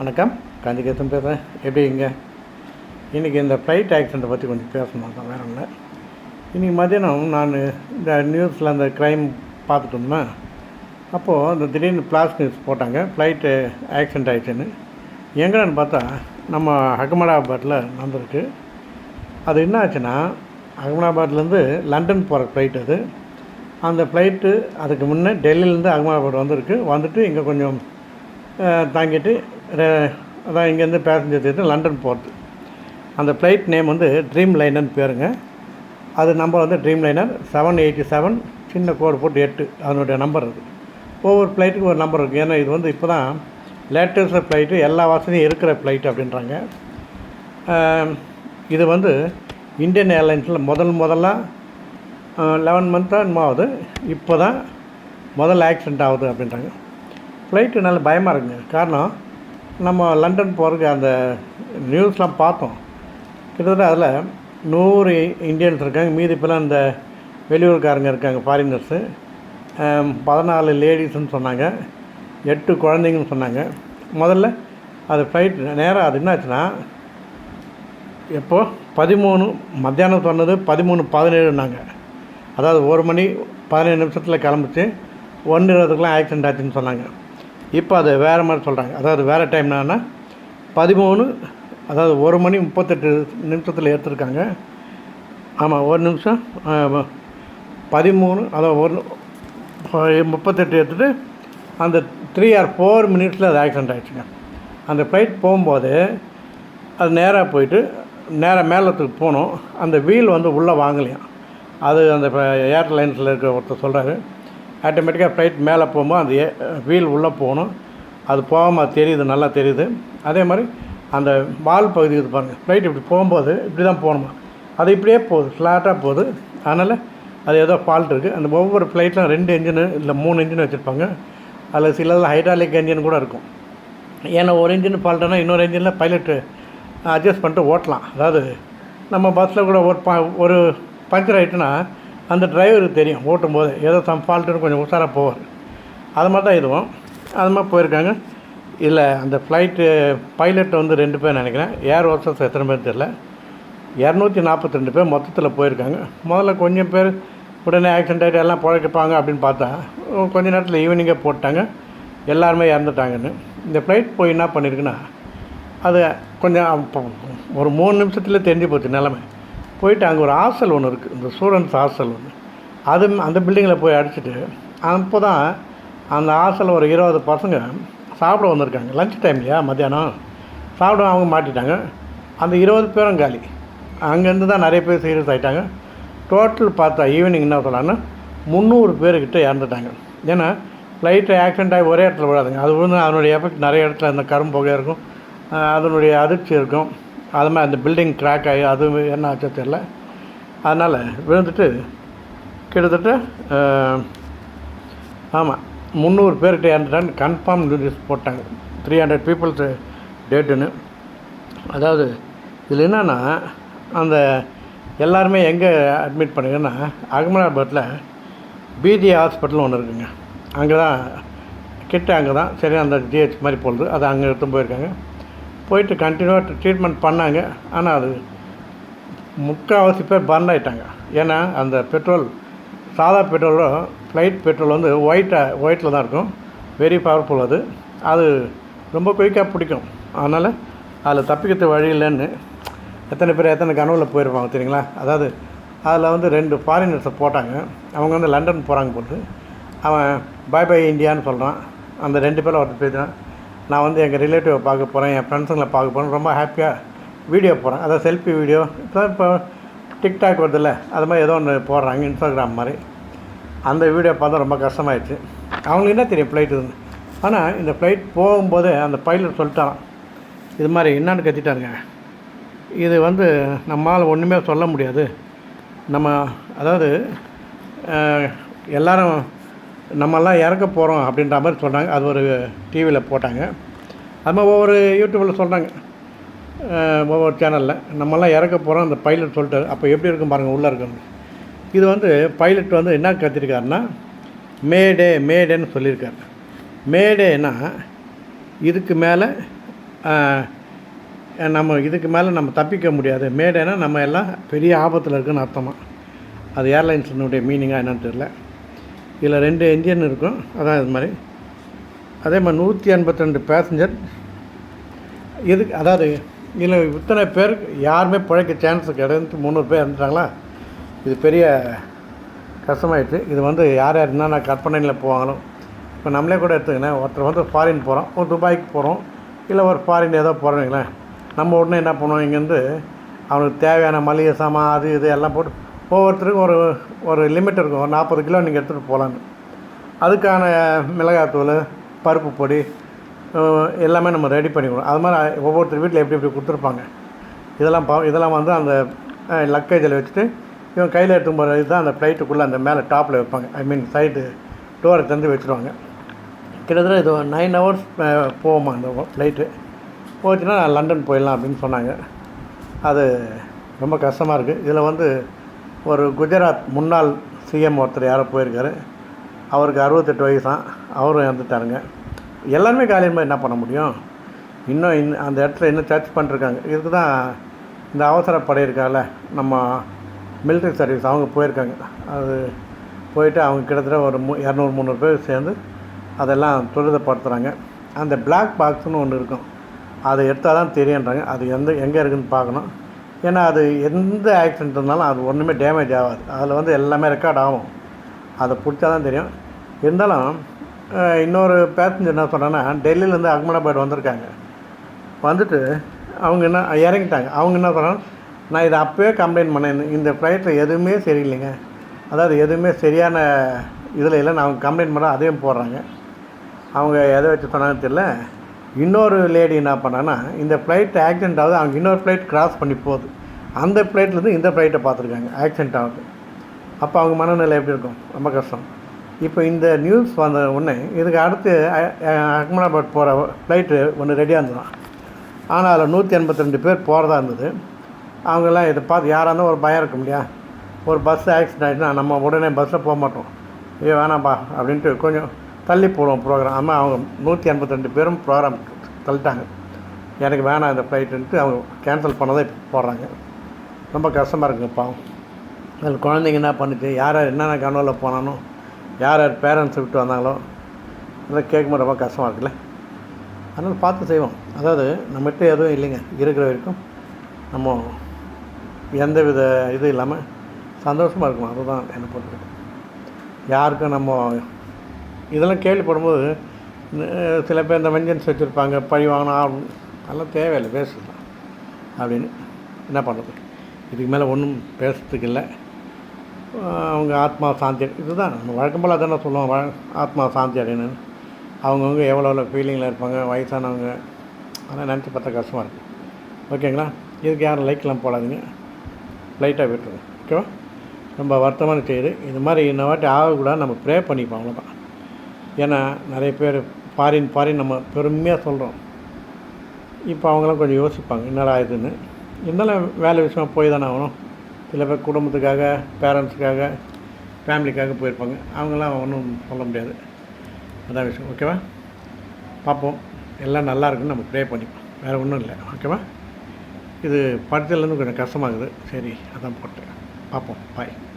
வணக்கம். காஞ்சிகேசன் பேசுகிறேன் எப்படிங்க இன்றைக்கி இந்த ஃப்ளைட் ஆக்சிடெண்ட்டை பற்றி கொஞ்சம் பேசணும். தான் வேற ஒன்று இன்றைக்கி மதியானம் நான் இந்த நியூஸில் அந்த க்ரைம் பார்த்துட்டோம்னா அப்போது அந்த திடீர்னு பிளாஸ் நியூஸ் போட்டாங்க. ஃப்ளைட்டு ஆக்சிடெண்ட் ஆகிடுச்சுன்னு எங்கன்னு பார்த்தா நம்ம அகமதாபாத்தில் நடந்திருக்கு. அது என்ன ஆச்சுன்னா அகமதாபாத்லேருந்து லண்டன் போகிற ஃப்ளைட் அது. அந்த ஃப்ளைட்டு அதுக்கு முன்னே டெல்லியிலேருந்து அகமதாபாத் வந்திருக்கு. வந்துட்டு இங்கே கொஞ்சம் தாங்கிட்டு அதான் இங்கேருந்து பேசஞ்சர் ஏற்றி லண்டன் போகிறது அந்த ஃப்ளைட் நேம் வந்து ட்ரீம் லைனர்னு பேருங்க. அது நம்பர் வந்து dream liner seven eighty seven சின்ன கோடு போட்டு எட்டு அதனுடைய நம்பர் இருக்குது ஒவ்வொரு ஃப்ளைட்டுக்கும் ஒரு நம்பர் இருக்குது ஏன்னா இது வந்து இப்போ தான் லேட்டஸ்ட் ஃப்ளைட்டு எல்லா வசதியும் இருக்கிற ஃப்ளைட் அப்படின்றாங்க. இது வந்து இந்தியன் ஏர்லைன்ஸில் முதல் முதலாக லெவன் மந்த்தாக என்னமோ ஆகுது. இப்போ தான் முதல் ஆக்சிடெண்ட் ஆகுது அப்படின்றாங்க. ஃப்ளைட்டு நல்ல பயமாக இருக்குங்க. காரணம் நம்ம லண்டன் போகிறதுக்கு அந்த நியூஸ்லாம் பார்த்தோம். கிட்டத்தட்ட அதில் நூறு இந்தியன்ஸ் இருக்காங்க. மீதி இப்போலாம் இந்த வெளியூர்காரங்க இருக்காங்க ஃபாரினர்ஸு பதினாலு லேடிஸ்ன்னு சொன்னாங்க. எட்டு குழந்தைங்கன்னு சொன்னாங்க. முதல்ல அது ஃப்ளைட் நேராக அது என்னாச்சுன்னா எப்போது பதிமூணு மத்தியானம் சொன்னது பதிமூணு பதினேழுனாங்க அதாவது ஒரு மணி பதினேழு நிமிஷத்தில் கிளம்பிச்சு. ஒன்று இருபதுக்குலாம் ஆக்சிடென்ட் ஆச்சுன்னு சொன்னாங்க. இப்போ அது வேறு மாதிரி சொல்கிறாங்க அதாவது வேறு டைம் என்னன்னா பதிமூணு அதாவது ஒரு மணி முப்பத்தெட்டு நிமிஷத்தில் எடுத்திருக்காங்க. ஆமாம் ஒரு நிமிஷம். பதிமூணு அதாவது ஒரு முப்பத்தெட்டு எடுத்துகிட்டு அந்த த்ரீ ஆர் ஃபோர் மினிட்ஸில் அது ஆக்சிடெண்ட் ஆகிடுச்சுங்க அந்த ஃப்ளைட் போகும்போது அது நேராக போயிட்டு நேராக மேலத்துக்கு போனோம். அந்த வீல் வந்து உள்ளே வாங்கலையாம். அது அந்த ஏர்லைன்ஸில் இருக்க ஒருத்தர் சொல்கிறாரு ஆட்டோமேட்டிக்காக ஃப்ளைட் மேலே போகும்போது அந்த வீல் உள்ளே போகணும். அது போகாமல் அது தெரியுது நல்லா தெரியுது. அதே மாதிரி அந்த வால் பகுதி இது பாருங்கள் ஃப்ளைட் இப்படி போகும்போது இப்படி தான் போகணுமா? அது இப்படியே போகுது ஃப்ளாட்டாக போகுது. அதனால் அது ஏதோ ஃபால்ட் இருக்குது அந்த ஒவ்வொரு ஃப்ளைட்லாம் ரெண்டு இன்ஜினு இல்லை மூணு இன்ஜின் வச்சுருப்பாங்க. அதில் சிலதில் ஹைட்ராலிக் இன்ஜின் கூட இருக்கும். ஏன்னா ஒரு இன்ஜின் ஃபால்ட்டுனா இன்னொரு இன்ஜினில் பைலட்டு அட்ஜஸ்ட் பண்ணிட்டு ஓட்டலாம். அதாவது நம்ம பஸ்ஸில் கூட ஒரு ப ஒரு பஞ்சர் ஆகிட்டுனா அந்த டிரைவருக்கு தெரியும் ஓட்டும் போது ஏதோ சம் ஃபால்ட்டுன்னு கொஞ்சம் உஷாராக போவார். அது மாதிரி தான் இதுவும். அது மாதிரி போயிருக்காங்க. இல்லை அந்த ஃப்ளைட்டு பைலட் வந்து ரெண்டு பேர் நினைக்கிறேன். ஏர் ஹோஸ்டர்ஸ் எத்தனை பேர் தெரில இரநூத்தி நாற்பத்தி ரெண்டு பேர் மொத்தத்தில் போயிருக்காங்க. முதல்ல கொஞ்சம் பேர் உடனே ஆக்சிடென்ட் ஆகிட்டு எல்லாம் பழைக்கப்பாங்க அப்படின்னு பார்த்தா கொஞ்ச நேரத்தில் ஈவினிங்கே போட்டாங்க. எல்லாருமே இறந்துட்டாங்கன்னு. இந்த ஃப்ளைட் போய் என்ன பண்ணியிருக்குன்னா அது கொஞ்சம் ஒரு மூணு நிமிஷத்தில் தெரிஞ்சு போச்சு நிலமை. போயிட்டு அங்கே ஒரு ஹாஸ்டல் ஒன்று இருக்குது இந்த ஸ்டூடெண்ட்ஸ் ஹாஸ்டல் ஒன்று அது அந்த பில்டிங்கில் போய் அடிச்சுட்டு அப்போ தான் அந்த ஹாஸ்டலில் ஒரு இருபது பசங்க சாப்பிட வந்திருக்காங்க. லஞ்ச் டைம் இல்லையா மத்தியானம்? சாப்பிட அவங்க மாட்டிட்டாங்க. அந்த இருபது பேரும் காலி. அங்கேருந்து தான் நிறைய பேர் சீரியஸ் ஆகிட்டாங்க டோட்டல் பார்த்தா ஈவினிங் என்ன சொல்லலாம்னா முந்நூறு பேர்கிட்ட இறந்துட்டாங்க. ஏன்னா ஃப்ளைட்டு ஆக்சிடென்ட் ஆகி ஒரே இடத்துல விடாதுங்க அது விழுந்து அதனுடைய எஃபெக்ட் நிறைய இடத்துல அந்த கரும்புகை இருக்கும் அதனுடைய அதிர்ச்சி இருக்கும். அது மாதிரி அந்த பில்டிங் கிராக் ஆகி அது என்ன ஆச்சோ தெரில அதனால் விழுந்துட்டு கிட்டத்தட்ட ஆமாம் முந்நூறு பேர்கிட்ட இறந்துட்டான்னு கன்ஃபார்ம் நியூஸ் போட்டாங்க. த்ரீ ஹண்ட்ரட் பீப்புள்ஸ் டேட்டுன்னு அதாவது இதில் என்னென்னா அந்த எல்லாருமே எங்கே அட்மிட் பண்ணுங்கன்னா அகமதாபாத்தில் பிஜி ஹாஸ்பிட்டல் ஒன்று இருக்குங்க. அங்கே தான் கிட்ட அங்கே தான் சரி அந்த ஜிஹெச் மாதிரி போகிறது அது அங்கே எடுத்து போயிருக்காங்க. போயிட்டு கண்டினியூவாக ட்ரீட்மெண்ட் பண்ணாங்க. ஆனால் அது முக்கால்வாசி பேர் பர்ன் ஆகிட்டாங்க ஏன்னா அந்த பெட்ரோல் சாதா பெட்ரோலும் ஃப்ளைட் பெட்ரோல் வந்து ஒயிட்டாக ஒயிட்டில் தான் இருக்கும். வெரி பவர்ஃபுல் அது. அது ரொம்ப குயிக்காக பிடிக்கும். அதனால் அதில் தப்பிக்கிறது வழி இல்லைன்னு எத்தனை பேர் எத்தனை கனவுல போயிருப்பாங்க தெரியுங்களா? அதாவது அதில் வந்து ரெண்டு ஃபாரினர்ஸை போட்டாங்க. அவங்க வந்து லண்டன் போகிறாங்க போட்டு அவன் பை பை இந்தியான்னு சொல்கிறான் அந்த ரெண்டு பேரும் ஒருத்தர் பேசுகிறான் நான் வந்து எங்கள் ரிலேட்டிவை பார்க்க போகிறேன் என் ஃப்ரெண்ட்ஸுங்களை பார்க்க போகிறேன் ரொம்ப ஹாப்பியாக வீடியோ போகிறேன் அதாவது செல்ஃபி வீடியோ இப்போ இப்போ டிக்டாக் வருதுல்ல அது மாதிரி ஏதோ ஒன்று போடுறாங்க இன்ஸ்டாகிராம் மாதிரி. அந்த வீடியோ பார்த்தா ரொம்ப கஷ்டமாயிடுச்சு. அவங்களுக்கு என்ன தெரியும் ஃப்ளைட் இருந்து ஆனால் இந்த ஃப்ளைட் போகும்போதே அந்த பைலட் சொல்லிட்டான் இது மாதிரி என்னான்னு கத்திட்டாருங்க இது வந்து நம்மளால் ஒன்றுமே சொல்ல முடியாது. நம்ம அதாவது எல்லோரும் நம்மெல்லாம் இறக்க போகிறோம் அப்படின்ற மாதிரி சொன்னாங்க அது ஒரு டிவியில் போட்டாங்க. அது மாதிரி ஒவ்வொரு யூடியூப்பில் சொல்கிறாங்க ஒவ்வொரு சேனலில் நம்மெல்லாம் இறக்க போகிறோம் அந்த பைலட் சொல்லிட்டாரு. அப்போ எப்படி இருக்கும் பாருங்கள் உள்ளே இருக்கிறது இது வந்து பைலட் வந்து என்ன கத்திருக்காருன்னா மேடே மேடேன்னு சொல்லியிருக்காரு. மேடேன்னா இதுக்கு மேலே நம்ம இதுக்கு மேலே நம்ம தப்பிக்க முடியாது. மேடேனா நம்ம எல்லாம் பெரிய ஆபத்தில் இருக்குன்னு அர்த்தமாக அது ஏர்லைன்ஸினுடைய மீனிங்காக என்னன்னு தெரில இதில் ரெண்டு இந்தியன் இருக்கும். அதான் இது மாதிரி. அதே மாதிரி நூற்றி எண்பத்திரெண்டு பேசஞ்சர் எதுக்கு அதாவது இதில் இத்தனை பேர் யாருமே பிழைக்க சான்ஸ் கிடையாது. முந்நூறு பேர் இருந்துட்டாங்களா இது பெரிய கஷ்டமாயிடுச்சு. இது வந்து யார் யார் என்னென்ன கற்பனையில் போவாங்களோ இப்போ நம்மளே கூட எடுத்துக்கினேன் ஒருத்தர் வந்து ஃபாரின் போகிறோம் ஒரு துபாய்க்கு போகிறோம். இல்லை ஒரு ஃபாரின் ஏதோ போகிறோம் நம்ம உடனே என்ன பண்ணுவோம்? இங்கேருந்து அவனுக்கு தேவையான மளிகை சாமான் அது இது எல்லாம் போட்டு ஒவ்வொருத்தருக்கும் ஒரு ஒரு லிமிட் இருக்கும். ஒரு நாற்பது கிலோ நீங்கள் எடுத்துகிட்டு போகலான்னு. அதுக்கான மிளகாத்தூள் பருப்பு பொடி எல்லாமே நம்ம ரெடி பண்ணிக்கணும். அது மாதிரி ஒவ்வொருத்தர் வீட்டில் எப்படி எப்படி கொடுத்துருப்பாங்க. இதெல்லாம் பா இதெல்லாம் வந்து அந்த லக்கேஜில் வச்சுட்டு இவன் கையில் எடுத்து போகிற இதுதான் அந்த ஃப்ளைட்டுக்குள்ளே அந்த மேலே டாப்பில் வைப்பாங்க. ஐ மீன் சைடு டோரை தந்து வச்சுருவாங்க. கிட்டத்தட்ட இது நைன் ஹவர்ஸ் போவோமா அந்த ஃப்ளைட்டு போச்சுன்னா லண்டன் போயிடலாம் அப்படின்னு சொன்னாங்க. அது ரொம்ப கஷ்டமாக இருக்குது இதில் வந்து ஒரு குஜராத் முன்னாள் சிஎம் ஒருத்தர் யாரோ போயிருக்காரு. அவருக்கு அறுபத்தெட்டு வயசான் அவரும் இறந்துட்டாருங்க. எல்லாருமே காலையில் என்ன பண்ண முடியும்? இன்னும் இன் அந்த இடத்துல இன்னும் சர்ச் பண்ணிருக்காங்க. இதுக்கு தான் இந்த அவசரப்படை இருக்கால. நம்ம மிலிட்ரி சர்வீஸ் அவங்க போயிருக்காங்க. அது போயிட்டு அவங்க கிட்டத்தட்ட ஒரு மு இரநூறு முந்நூறு பேர் சேர்ந்து அதெல்லாம் துரிதப்படுத்துகிறாங்க அந்த பிளாக் பாக்ஸ்னு ஒன்று இருக்கும். அதை எடுத்தால் தான் தெரியுன்றாங்க அது எந்த எங்கே இருக்குதுன்னு பார்க்கணும். ஏன்னா அது எந்த ஆக்சிடென்ட் இருந்தாலும் அது ஒன்றுமே டேமேஜ் ஆகாது. அதில் வந்து எல்லாமே ரெக்கார்ட் ஆகும். அதை பிடிச்சா தான் தெரியும். இருந்தாலும் இன்னொரு பேசஞ்சர் என்ன சொன்னேன்னா டெல்லியிலேருந்து அகமதாபாத் வந்திருக்காங்க. வந்துட்டு அவங்க என்ன இறங்கிட்டாங்க. அவங்க என்ன சொன்னாங்க நான் இதை அப்போயே கம்ப்ளைண்ட் பண்ணேன். இந்த ஃப்ளைட்டில் எதுவுமே சரியில்லைங்க. அதாவது எதுவுமே சரியான இதில் இல்லைன்னு அவங்க கம்ப்ளைண்ட் பண்ண அதையும் போடுறாங்க. அவங்க எதை வச்சு சொன்னாங்கன்னு தெரியல. இன்னொரு லேடி என்ன பண்ணான்னா இந்த ஃப்ளைட் ஆக்சிடென்ட் ஆகுது அவங்க இன்னொரு ஃப்ளைட் கிராஸ் பண்ணி போகுது. அந்த ஃப்ளைட்லேருந்து இந்த ஃப்ளைட்டை பார்த்துருக்காங்க ஆக்சிடென்ட் ஆகுது. அப்போ அவங்க மனநிலை எப்படி இருக்கும்? ரொம்ப கஷ்டம். இப்போ இந்த நியூஸ் வந்த உடனே இதுக்கு அடுத்து அகமதாபாத் போகிற ஃப்ளைட்டு ஒன்று ரெடியாக இருந்ததான் ஆனால் அதில் நூற்றி எண்பத்தி ரெண்டு பேர் போகிறதா இருந்தது. அவங்கெல்லாம் இதை பார்த்து யாராக இருந்தாலும் ஒரு பயம் இருக்கும் இல்லையா? ஒரு பஸ் ஆக்சிடென்ட் ஆகிடுச்சுன்னா நம்ம உடனே பஸ்ஸில் போக மாட்டோம். ஏ வேணாம்ப்பா அப்படின்ட்டு கொஞ்சம் தள்ளி போடுவோம் ப்ரோக்ராம் ஆமாம் அவங்க நூற்றி எண்பத்தெண்டு பேரும் ப்ரோக்ராம் தள்ளிட்டாங்க. எனக்கு வேணாம் இந்த ஃப்ளைட்டுன்ட்டு அவங்க கேன்சல் பண்ணதை இப்போ போடுறாங்க. ரொம்ப கஷ்டமாக இருக்குங்க பாவம். அதில் குழந்தைங்க என்ன பண்ணுச்சு யார் யார் என்னென்ன கனவில் போனானோ யார் யார் பேரண்ட்ஸை விட்டு வந்தாங்களோ இதெல்லாம் கேட்கும்போது ரொம்ப கஷ்டமாக இருக்குல்ல. அதனால் பார்த்து செய்வோம். அதாவது நம்மகிட்ட எதுவும் இல்லைங்க. இருக்கிற வரைக்கும் நம்ம எந்த வித இது இல்லாமல் சந்தோஷமாக இருக்கணும். அதுதான் என்னை பொறுத்தவரைக்கும். யாருக்கும் நம்ம இதெல்லாம் கேள்விப்படும்போது சில பேர் இந்த வெஞ்சன்ஸ் வச்சுருப்பாங்க பழி வாங்கினா அதெல்லாம் தேவையில்லை பேசலாம் தான் அப்படின்னு என்ன பண்ணுறது? இதுக்கு மேலே ஒன்றும் பேசுறதுக்கு இல்லை. அவங்க ஆத்மா சாந்தி இதுதான் நம்ம வழக்கம் போல் தானே சொல்லுவோம் ஆத்மா சாந்தி அப்படின்னு. அவங்கவுங்க எவ்வளோ எவ்வளோ ஃபீலிங்கில் இருப்பாங்க வயசானவங்க அதெல்லாம் நினச்சி பார்த்தா கஷ்டமாக இருக்குது ஓகேங்களா? இதுக்கு யாரும் லைக்கெலாம் போடாதீங்க. லைட்டாக விட்டுருங்க. ஓகேவா ரொம்ப வருத்தமான செய்யுது இது மாதிரி இன்ன வாட்டி ஆகக்கூடாது நம்ம ப்ரே பண்ணிப்போம் அவ்வளோதான் ஏன்னா நிறைய பேர் ஃபாரின் ஃபாரின் நம்ம பெருமையாக சொல்கிறோம் இப்போ அவங்களாம் கொஞ்சம் யோசிப்பாங்க என்னடா இதுன்னு. இருந்தாலும் வேலை விஷயமா போய் தானே ஆகணும். சில பேர் குடும்பத்துக்காக பேரண்ட்ஸுக்காக ஃபேமிலிக்காக போயிருப்பாங்க. அவங்களாம் ஒன்றும் சொல்ல முடியாது. அதான் விஷயம். ஓகேவா பார்ப்போம். எல்லாம் நல்லா இருக்குன்னு நம்ம ப்ரே பண்ணிப்போம். வேறு ஒன்றும் இல்லை. ஓகேவா இது படித்ததுலேருந்து கொஞ்சம் கஷ்டமாகுது. சரி அதான் போட்டேன். பார்ப்போம். பாய்